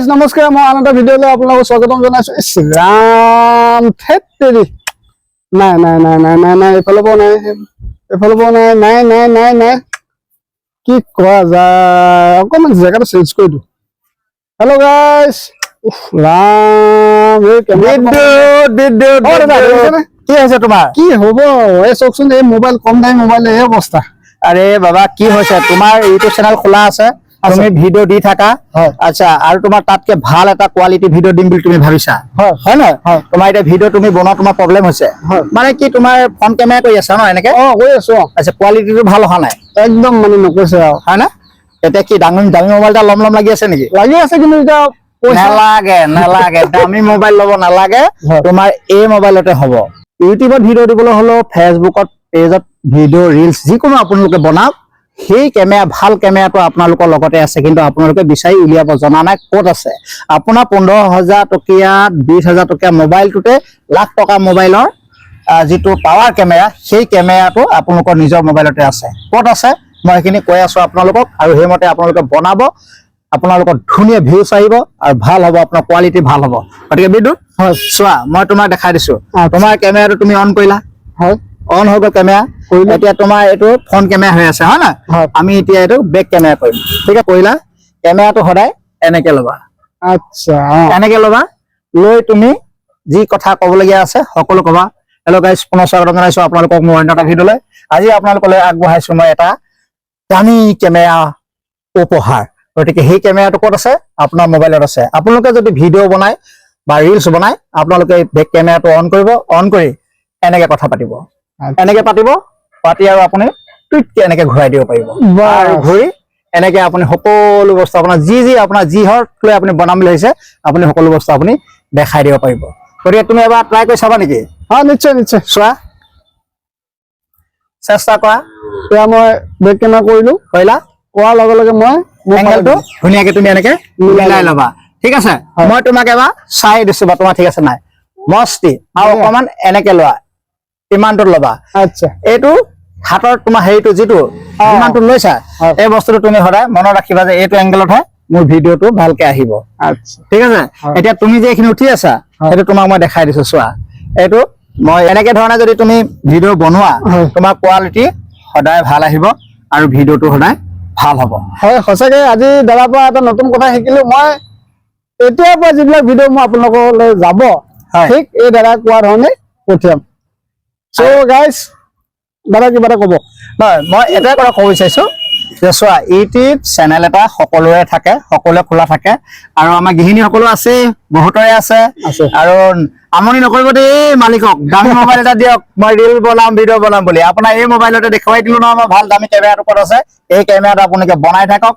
Guys নমস্কাৰ মই আন এটা ভিডিঅ'লৈ আপোনালোকক স্বাগতম জনাইছো ইছ ৰাম থেত তেৰি নাই নাই নাই নাই নাই নাই এইফালৰ পৰা নাই এইফালৰ পৰা নাই নাই নাই নাই নাই। কি কোৱা যায়? অকণমান জেগাটো চেঞ্জ কৰি দিওঁ। হেল্ল' গাইজ উফ ৰাম? কি হৈছে তোমাৰ? কি হ'ব? এই চাওকচোন এই মোবাইল কম দামী মোবাইল এই অৱস্থা। আৰে বাবা কি হৈছে? তোমাৰ ইউটিউব চেনেল খোলা আছে? তুমি ভিডিঅ' দি থাকা। আচ্ছা আৰু তোমাৰ তাতকে ভালো এটা কোৱালিটি ভিডিঅ' দিম বুলি তুমি ভাবিছা? হয় হয় নহয়? হয়। তোমাৰ এতিয়া ভিডিঅ' তুমি বনোৱা তোমাৰ প্ৰব্লেম হৈছে। মানে কি তোমাৰ ফ্ৰণ্ট কেমেৰা কৰি আছা ন এনেকে? অঁ কৈ আছো আচ্ছা কোৱালিটিটো ভালো অহা নাই? একদম মানে নকৈছে আৰু হয় না? এতিয়া কি ডাঙৰ দামী মোবাইল এটা ল'ম ল'ম লাগি আছে নেকি? লাগি আছে কিন্তু এতিয়া নালাগে নালাগে। দামী মোবাইল ল'ব নালাগে। তোমাৰ এই মোবাইলতে হ'ব। ইউটিউবত ভিডিঅ' দিবলৈ হ'লেও ফেচবুকত পেজত ভিডিঅ' ৰিলচ যিকোনো আপোনালোকে বনাওক। সেই কেমেৰা ভালো কেমেৰাটো আপোনালোকৰ লগতে আছে কিন্তু আপোনালোকে বিচাৰি উলিয়াব জনা নাই ক'ত আছে। আপোনাৰ পোন্ধৰ হাজাৰ টকীয়া বিশ হাজাৰ টকীয়া মোবাইলটোতে লাখ টকা মোবাইলৰ যিটো পাৱাৰ কেমেৰা সেই কেমেৰাটো আপোনালোকৰ নিজৰ মোবাইলতে আছে। ক'ত আছে? মই সেইখিনি কৈ আছো আপোনালোকক আৰু সেইমতে আপোনালোকে বনাব। আপোনালোকৰ ধুনীয়া ভিউজ আহিব আৰু ভালো হ'ব আপোনাৰ কোৱালিটি ভালো হ'ব। গতিকে বিদ্যুৎ হয়। চোৱা মই তোমাক দেখাই দিছো। আচ্ছা। তোমাৰ কেমেৰাটো তুমি অন কৰিলা। হয়। অন হৈ গ'ল কেমেৰা। এতিয়া তোমাৰ এইটো ফ্ৰণ্ট কেমেৰা হৈ আছে হয় না আমি এতিয়া এইটো বেক কেমেৰা কৰিম। ঠিক আছে কৰিলা? কেমেৰাটো সদায় এনেকে ল'বা। আচ্ছা এনেকে ল'বা লৈ তুমি যি কথা ক'বলগীয়া আছে সকলো ক'বা। হেল্ল' গাইজ পুনৰ স্বাগতম জনাইছো আপোনালোকক মোৰ অন্য এটা ভিডিঅ'লৈ। আজি আপোনালোকলৈ আগবঢ়াইছো মই এটা দামী কেমেৰা উপহাৰ। গতিকে সেই কেমেৰাটো ক'ত আছে? আপোনাৰ মোবাইলত আছে। আপোনালোকে যদি ভিডিঅ' বনাই বা ৰিলচ বনাই আপোনালোকে বেক কেমেৰাটো অন কৰিব অন কৰি এনেকে কথা পাতিব। এনেকে পাতিব পাতি আৰু আপুনি টুইটকে এনেকে ঘূৰাই দিব পাৰিব। আৰু ঘূৰি এনেকে আপুনি সকলো বস্তু আপোনাৰ যি যি আপোনাৰ যি হক লৈ আপুনি বনাম বুলি ভাবিছে আপুনি সকলো বস্তু আপুনি দেখাই দিব পাৰিব। গতিকে তুমি এবাৰ ট্ৰাই কৰি চাবা নেকি? অঁ নিশ্চয় নিশ্চয়। চোৱা। চেষ্টা কৰা। এতিয়া মই বেক কেমেৰা কৰিলো। কৰিলা? কৰাৰ লগে লগে মই এংগেলটো ধুনীয়াকে তুমি এনেকে মিলাই ল'বা। ঠিক আছে। মই তোমাক এবাৰ চাই দিছো বা তোমাৰ ঠিক আছে নাই। মস্তি। আৰু। অকমান এনেকে লোৱা। ইমানটোত ল'বা। আচ্ছা। এইটো হাতৰ তোমাৰ হেৰিটো যিটো অ। যিমানটো লৈছা এই বস্তুটো তুমি সদায় মনত ৰাখিবা যে এইটো এংগেলতহে মোৰ ভিডিঅ'টো ভালকে আহিব। আচ্ছা। ঠিক আছে? এতিয়া তুমি যে এইখিনি উঠি আছা সেইটো তোমাক মই দেখাই দিছো চোৱা। এইটো মই এনেকে ধৰণে যদি তুমি ভিডিঅ' বনোৱা তোমাৰ কোৱালিটি সদায় ভালো আহিব আৰু ভিডিঅ'টো সদায় ভালো হ'ব। হয় সঁচাকে আজি দাদাৰ পৰা এটা নতুন কথা শিকিলো। মই এতিয়াৰ পৰা যিবিলাক ভিডিঅ' মই আপোনালোকলৈ যাব ঠিক এই দাদা কোৱা ধৰণে পঠিয়াম। চ' গাইজ দাদা কিবা এটা ক'ব? নহয় মই এটাই কথা ক'ব বিচাৰিছো যে চোৱা ইউটিউব চেনেল এটা সকলোৰে থাকে সকলোৱে খোলা থাকে আৰু আমাৰ গৃহিণী সকলো আছেই বহুতৰে আছে আছে। আৰু আমনি নকৰিব দেই মালিকক দামী মোবাইল এটা দিয়ক মই ৰিল বনাম ভিডিঅ' বনাম বুলি। আপোনাৰ এই মোবাইলতে দেখুৱাই দিলো নহয় মই ভালো দামী কেমেৰাটো ক'ত আছে। এই কেমেৰাটো আপোনালোকে বনাই থাকক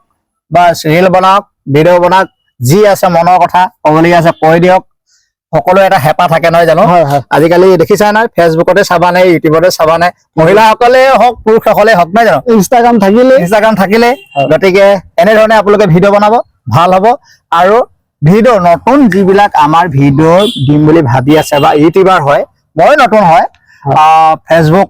বা ৰিল বনাওক ভিডিঅ' বনাওক যি আছে মনৰ কথা ক'বলগীয়া আছে কৈ দিয়ক। সকলো এটা হেঁপাহ থাকে নহয় জানো? আজিকালি দেখিছা নাই ফেচবুকতে চাবা নাই ইউটিউবতে চাবা নাই মহিলাসকলে হওক পুৰুষসকলে হওক নহয় জানো? ইনষ্টাগ্ৰাম থাকিলে। ইনষ্টাগ্ৰাম থাকিলে। গতিকে এনেধৰণে আপোনালোকে ভিডিঅ' বনাব ভালো হ'ব। আৰু ভিডিঅ' নতুন যিবিলাক আমাৰ ভিডিঅ' দিম বুলি ভাবি আছে বা ইউটিউবাৰ হয় মই নতুন হয় ফেচবুক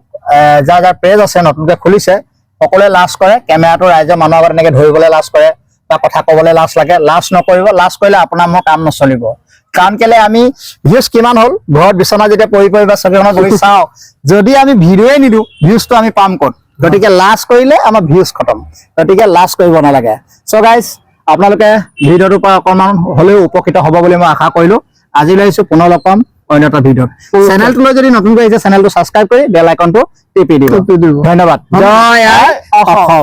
যাৰ যাৰ পেজ আছে নতুনকে খুলিছে সকলোৱে লাজ কৰে কেমেৰাটো ৰাইজৰ মানুহৰ আগত এনেকে ধৰিবলৈ লাজ কৰে বা কথা ক'বলৈ লাজ লাগে লাজ নকৰিব লাজ কৰিলে আপোনাৰ মোৰ কাম নচলিব। কাৰণ কেলে আমি ভিউজ কিমান হ'ল? ঘৰত বিচনা যেতিয়া পৰি পৰি বা চকীখনত বহি চাওঁ যদি আমি ভিডিঅ'ই নিদিওঁ ভিউজটো আমি পাম ক'ত? গতিকে লাজ কৰিলে আমাৰ ভিউজ খতম। গতিকে লাজ কৰিব নালাগে। চ' গাইজ আপোনালোকে ভিডিঅ'টোৰ পৰা অকণমান হ'লেও উপকৃত হ'ব বুলি মই আশা কৰিলো। আজিলৈ আহিছো পুনৰ লগ পাম অন্য এটা ভিডিঅ'ত। চেনেলটোলৈ যদি নতুনকৈ আহিছে চেনেলটো ছাবস্ক্ৰাইব কৰি বেল আইকনটো টিপি দিব। ধন্যবাদ। জয় অসম।